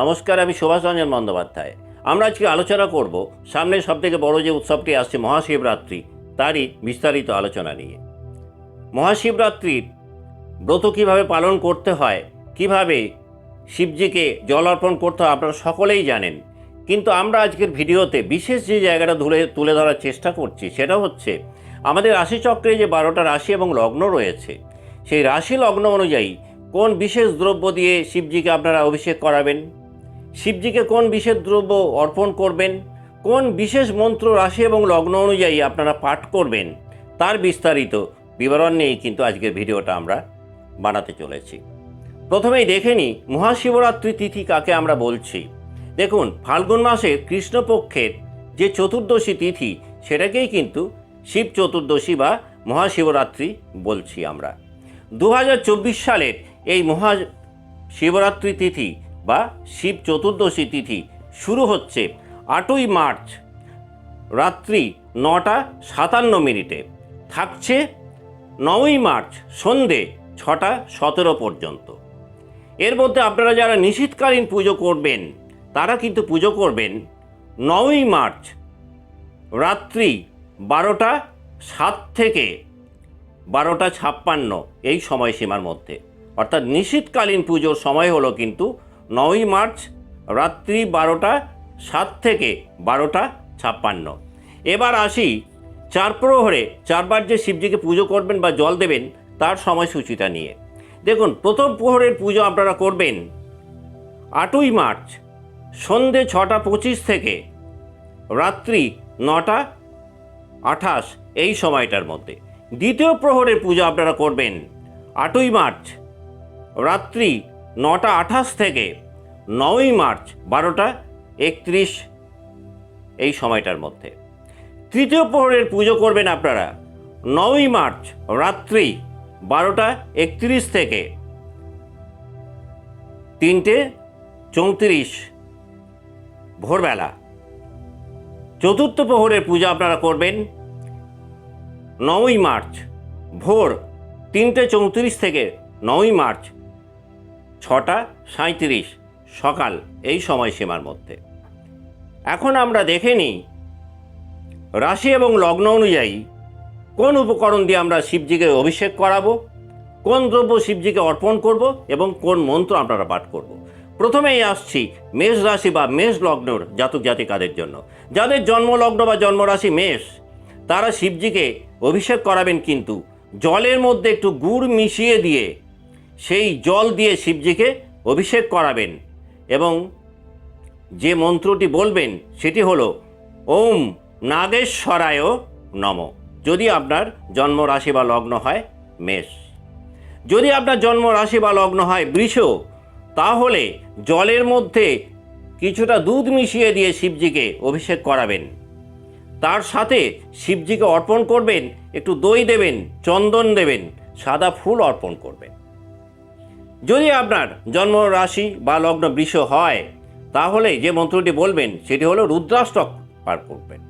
নমস্কার, আমি সুভাষ রঞ্জন বন্দ্যোপাধ্যায়। আমরা আজকে আলোচনা করব সামনে সবথেকে বড় যে উৎসবটি আসছে মহাশিবরাত্রি, তারই বিস্তারিত আলোচনা নিয়ে। মহাশিবরাত্রির ব্রত কীভাবে পালন করতে হয়, কীভাবে শিবজিকে জল অর্পণ করতে হয়, আপনারা সকলেই জানেন। কিন্তু আমরা আজকের ভিডিওতে বিশেষ যে জায়গাটা তুলে তুলে ধরার চেষ্টা করছি, সেটা হচ্ছে আমাদের রাশিচক্রে যে বারোটা রাশি এবং লগ্ন রয়েছে, সেই রাশি লগ্ন অনুযায়ী কোন বিশেষ দ্রব্য দিয়ে শিবজিকে আপনারা অভিষেক করাবেন? শিবজিকে কোন বিশেষ দ্রব্য অর্পণ করবেন? কোন বিশেষ মন্ত্র, রাশি এবং লগ্ন অনুযায়ী আপনারা পাঠ করবেন? তার বিস্তারিত বিবরণ নিয়েই কিন্তু আজকের ভিডিওটা আমরা বানাতে চলেছি। প্রথমেই দেখে নিই, মহাশিবরাত্রি তিথি কাকে আমরা বলছি? দেখুন, ফাল্গুন মাসের কৃষ্ণপক্ষের যে চতুর্দশী তিথি, সেটাকেই কিন্তু শিব চতুর্দশী বা মহাশিবরাত্রি বলছি আমরা। দু হাজার চব্বিশ সালের এই মহা শিবরাত্রি তিথি বা শিব চতুর্দশী তিথি শুরু হচ্ছে আটই মার্চ রাত্রি নটা সাতান্ন মিনিটে। থাকছে নয়ই মার্চ সন্ধে ছটা সতেরো পর্যন্ত। এর মধ্যে আপনারা যারা নিশীতকালীন পুজো করবেন, তারা কিন্তু পুজো করবেন নয়ই মার্চ রাত্রি বারোটা সাত থেকে বারোটা ছাপ্পান্ন এই সময়সীমার মধ্যে। অর্থাৎ নিশীতকালীন পুজোর সময় হলো কিন্তু নয়ই মার্চ রাত্রি বারোটা সাত থেকে বারোটা ছাপ্পান্ন। এবার আসি চার প্রহরে, চারবার যে শিবজিকে পুজো করবেন বা জল দেবেন, তার সময়সূচিটা নিয়ে। দেখুন, প্রথম প্রহরের পুজো আপনারা করবেন আটই মার্চ সন্ধে ছটা পঁচিশ থেকে রাত্রি নটা আঠাশ, এই সময়টার মধ্যে। দ্বিতীয় প্রহরের পুজো আপনারা করবেন আটই মার্চ রাত্রি নটা আঠাশ থেকে নয়ই মার্চ বারোটা একত্রিশ এই সময়টার মধ্যে। তৃতীয় প্রহরের পুজো করবেন আপনারা। নয়ই মার্চ রাত্রি বারোটা একত্রিশ থেকে তিনটে চৌত্রিশ ভোরবেলা। চতুর্থ প্রহরের পূজা আপনারা করবেন নয়ই মার্চ ভোর তিনটে চৌত্রিশ থেকে নয়ই মার্চ ছটা সাঁত্রিশ সকাল এই সময়সীমার মধ্যে। এখন আমরা দেখে নিই রাশি এবং লগ্ন অনুযায়ী কোন উপকরণ দিয়ে আমরা শিবজিকে অভিষেক করাবো, কোন দ্রব্য শিবজিকে অর্পণ করব এবং কোন মন্ত্র আপনারা পাঠ করব। প্রথমেই আসছি মেষ রাশি বা মেষ লগ্নর জাতক জাতিকাদের জন্য। যাদের জন্মলগ্ন বা জন্মরাশি মেষ, তারা শিবজিকে অভিষেক করাবেন কিন্তু জলের মধ্যে একটু গুড় মিশিয়ে দিয়ে সেই জল দিয়ে শিবজিকে অভিষেক করাবেন এবং যে মন্ত্রটি বলবেন সেটি হলো, ওম নাগেশ্বরায় নম। যদি আপনার জন্ম রাশি বা লগ্ন হয়, মেষ। যদি আপনার জন্ম রাশি বা লগ্ন হয়, বৃষ, তাহলে জলের মধ্যে কিছুটা দুধ মিশিয়ে দিয়ে শিবজিকে অভিষেক করাবেন। তার সাথে শিবজিকে অর্পণ করবেন, একটু দই দেবেন, চন্দন দেবেন, সাদা ফুল অর্পণ করবেন। যদি আপনার জন্ম রাশি বা লগ্ন বৃষ হয়, তাহলে যে মন্ত্রটি বলবেন, সেটি হলো রুদ্রাষ্টক পাঠ করবেন।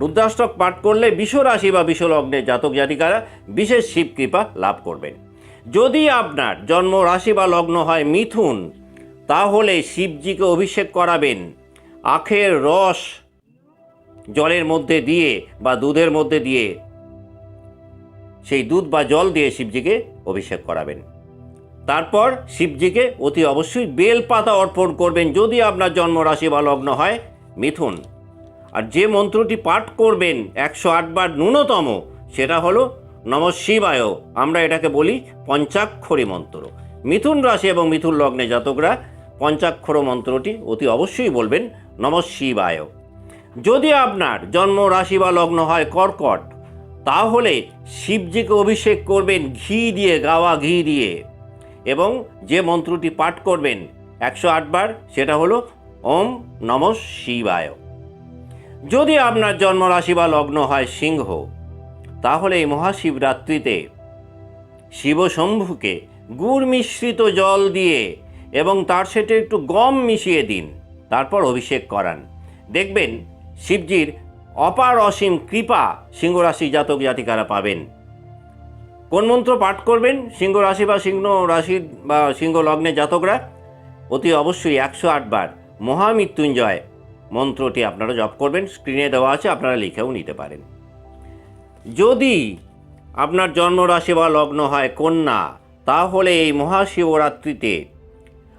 রুদ্রাষ্টক পাঠ করলে বিষ রাশি বা বিষ লগ্নের জাতক জাতিকারা বিশেষ শিব কৃপা লাভ করবেন। যদি আপনার জন্ম রাশি বা লগ্ন হয় মিথুন, তাহলে শিবজিকে অভিষেক করাবেন। আখের রস জলের মধ্যে দিয়ে বা দুধের মধ্যে দিয়ে, সেই দুধ বা জল দিয়ে শিবজিকে অভিষেক করাবেন। তারপর শিবজিকে অতি অবশ্যই বেলপাতা অর্পণ করবেন যদি আপনার জন্মরাশি বা লগ্ন হয়, মিথুন। আর যে মন্ত্রটি পাঠ করবেন একশো আটবার ন্যূনতম, সেটা হলো নম শিবায়। আমরা এটাকে বলি পঞ্চাক্ষরী মন্ত্র। মিথুন রাশি এবং মিথুন লগ্নে জাতকরা পঞ্চাক্ষর মন্ত্রটি অতি অবশ্যই বলবেন নম শিবায়। যদি আপনার জন্ম রাশি বা লগ্ন হয় কর্কট, তাহলে শিবজিকে অভিষেক করবেন ঘি দিয়ে, গাওয়া ঘি দিয়ে। এবং যে মন্ত্রটি পাঠ করবেন একশো আটবার সেটা হলো, ওম নম শিবায়। যদি আপনার জন্ম রাশি বা লগ্ন হয় সিংহ, তাহলে এই মহাশিবরাত্রিতে শিবশম্ভুকে গুড় মিশ্রিত জল দিয়ে এবং তার সাথে একটু গম মিশিয়ে দিন, তারপর অভিষেক করান। দেখবেন শিবজির অপার অসীম কৃপা সিংহরাশি জাতক জাতিকারা পাবেন। কোন মন্ত্র পাঠ করবেন? সিংহ রাশি বা সিংহ রাশি বা সিংহ লগ্নে জাতকরা, অতি অবশ্যই একশো আটবার মহামৃত্যুঞ্জয় মন্ত্রটি আপনারা জপ করবেন। স্ক্রিনে দেওয়া আছে, আপনারা লিখেও নিতে পারেন। যদি আপনার জন্মরাশি বা লগ্ন হয় কন্যা, তাহলে এই মহাশিবরাত্রিতে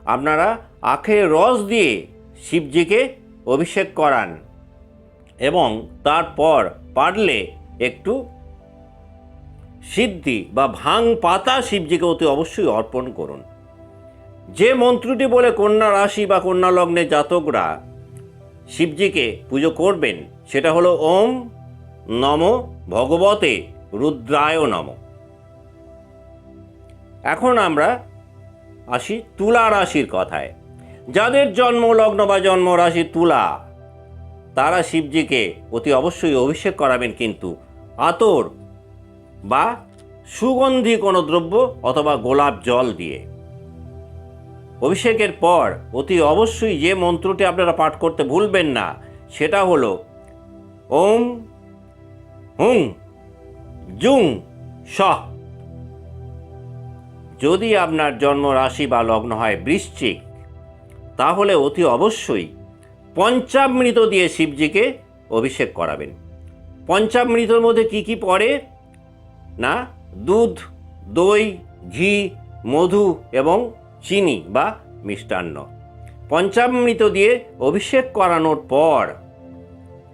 আপনারা আখের রস দিয়ে শিবজিকে অভিষেক করান এবং তারপর পারলে একটু সিদ্ধি বা ভাং পাতা শিবজিকে অতি অবশ্যই অর্পণ করুন। যে মন্ত্রটি বলে কন্যা রাশি বা কন্যা লগ্নের জাতকরা শিবজিকে পুজো করবেন, সেটা হলো ওম নম ভগবতে রুদ্রায় নম। এখন আমরা আসি তুলা রাশির কথায়। যাদের জন্ম, লগ্ন বা জন্ম রাশি তুলা, তারা শিবজিকে অতি অবশ্যই অভিষেক করাবেন, কিন্তু আতর বা সুগন্ধি কোনো দ্রব্য অথবা গোলাপ জল দিয়ে। অভিষেকের পর অতি অবশ্যই যে মন্ত্রটি আপনারা পাঠ করতে ভুলবেন না, সেটা হলো ওম হুং জুং সহ। যদি আপনার জন্ম রাশি বা লগ্ন হয় বৃশ্চিক, তাহলে অতি অবশ্যই পঞ্চামৃত দিয়ে শিবজিকে অভিষেক করাবেন। পঞ্চামৃতর মধ্যে কি কি পড়ে? না? দুধ, দই, ঘি, মধু এবং চিনি বা মিষ্টান্ন। পঞ্চামৃত দিয়ে অভিষেক করানোর পর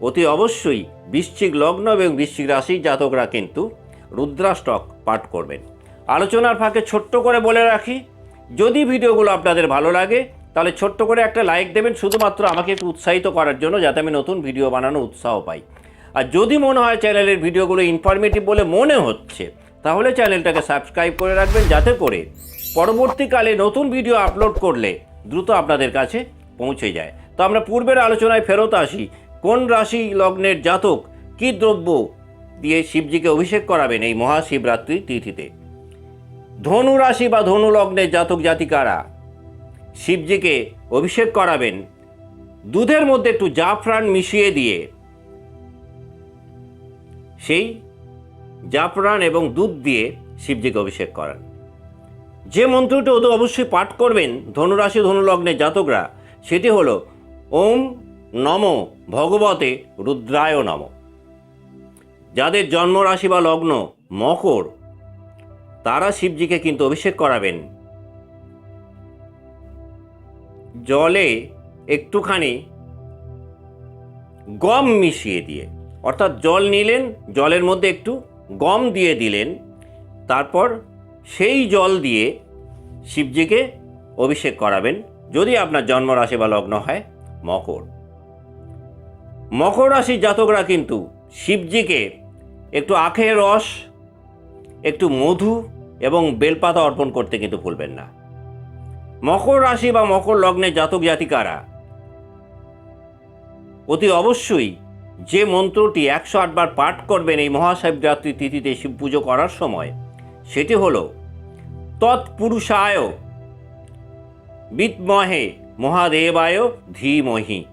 অতি অবশ্যই বৃশ্চিক লগ্ন এবং বৃশ্চিক রাশির জাতকরা কিন্তু রুদ্রাষ্টক পাঠ করবেন। আলোচনার ফাঁকে ছোট্ট করে বলে রাখি, যদি ভিডিওগুলো আপনাদের ভালো লাগে, তাহলে ছোট্ট করে একটা লাইক দেবেন, শুধুমাত্র আমাকে একটু উৎসাহিত করার জন্য যাতে আমি নতুন ভিডিও বানানো উৎসাহ পাই। আর যদি মনে হয় চ্যানেলের ভিডিওগুলো ইনফরমেটিভ বলে মনে হচ্ছে, তাহলে চ্যানেলটাকে সাবস্ক্রাইব করে রাখবেন যাতে করে পরবর্তীকালে নতুন ভিডিও আপলোড করলে দ্রুত আপনাদের কাছে পৌঁছে যায়। তো আমরা পূর্বের আলোচনায় ফেরত আসি। কোন রাশি লগ্নের জাতক কী দ্রব্য দিয়ে শিবজিকে অভিষেক করাবেন এই মহাশিবরাত্রি তিথিতে? ধনু রাশি বা ধনু লগ্নের জাতক জাতিকারা শিবজিকে অভিষেক করাবেন। দুধের মধ্যে একটু জাফরান মিশিয়ে দিয়ে সেই জাফরান এবং দুধ দিয়ে শিবজিকে অভিষেক করান। যে মন্ত্রটি ওদের অবশ্যই পাঠ করবেন ধনুরাশি ধনুলগ্নের জাতকরা, সেটি হলো ওম নম ভগবতে রুদ্রায় নম। যাদের জন্মরাশি বা লগ্ন মকর, তারা শিবজিকে কিন্তু অভিষেক করাবেন। জলে একটুখানি গম মিশিয়ে দিয়ে। অর্থাৎ জল নিলেন, জলের মধ্যে একটু গম দিয়ে দিলেন, তারপর সেই জল দিয়ে শিবজিকে অভিষেক করাবেন, যদি আপনার জন্ম রাশি বা লগ্ন হয়, মকর। মকর রাশির জাতকরা কিন্তু শিবজিকে একটু আখের রস, একটু মধু এবং বেলপাতা অর্পণ করতে কিন্তু ভুলবেন না। মকর রাশি বা মকর লগ্নের জাতক জাতিকারা অতি অবশ্যই যে মন্ত্রটি একশো আটবার পাঠ করবেন এই মহাশিবরাত্রি তিথিতে শিব পুজো করার সময়, সেটি হল, তৎপুরুষায় বিদ্মহে মহাদেবায় ধীমহি।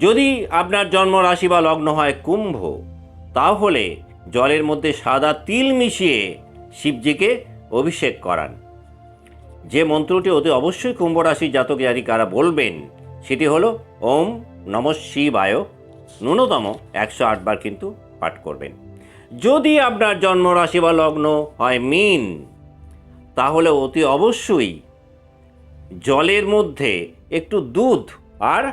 যদি আপনার জন্ম রাশি বা লগ্ন হয় কুম্ভ, তাহলে জলের মধ্যে সাদা তিল মিশিয়ে শিবজিকে অভিষেক করান। যে মন্ত্রটি অতি অবশ্যই কুম্ভ রাশির জাতক জাতিকারা বলবেন সেটি হলো ওম নম শিবায়। ন্যূনতম একশো আটবার কিন্তু পাঠ করবেন। যদি আপনার জন্ম রাশি বা লগ্ন হয় মিন, তাহলে অতি অবশ্যই জলের মধ্যে একটু দুধ আর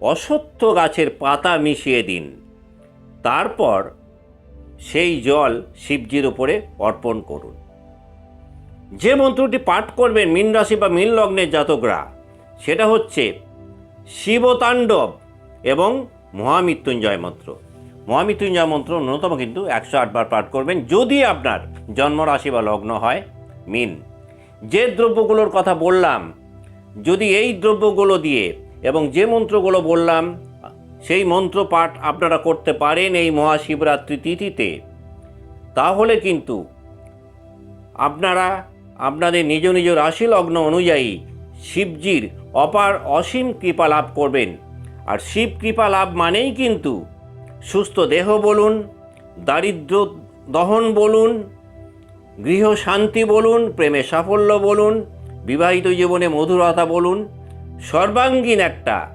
অসত্য গাছের পাতা মিশিয়ে দিন। তারপর সেই জল শিবজির উপরে অর্পণ করুন। যে মন্ত্রটি পাঠ করবেন মীন রাশি বা মীন লগ্নের জাতকরা, সেটা হচ্ছে শিবতাণ্ডব এবং মহামৃত্যুঞ্জয় মন্ত্র। মহামৃত্যুঞ্জয় মন্ত্র ন্যূনতম কিন্তু একশো আটবার পাঠ করবেন। যদি আপনার জন্ম রাশি বা লগ্ন হয়, মিন, যে দ্রব্যগুলোর কথা বললাম, যদি এই দ্রব্যগুলো দিয়ে এবং যে মন্ত্রগুলো বললাম, সেই মন্ত্র পাঠ আপনারা করতে পারেন এই মহাশিবরাত্রি তিথিতে, তাহলে কিন্তু আপনারা আপনাদের নিজ নিজ রাশি লগ্ন অনুযায়ী শিবজির অপার অসীম কৃপা লাভ করবেন। আর শিব কৃপা লাভ মানেই কিন্তু সুস্থ দেহ বলুন, দারিদ্র দহন বলুন, গৃহ শান্তি বলুন, প্রেমে সাফল্য বলুন, বিবাহিত জীবনে মধুরতা বলুন, সর্বাঙ্গীন একটা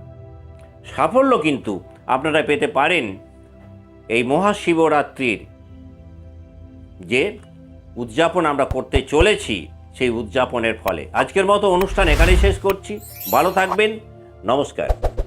সাফল্য কিন্তু আপনারা পেতে পারেন এই মহাশিবরাত্রির যে উদযাপন আমরা করতে চলেছি। সেই উদযাপনের ফলে। আজকের মতো অনুষ্ঠান এখানেই শেষ করছি। ভালো থাকবেন। নমস্কার।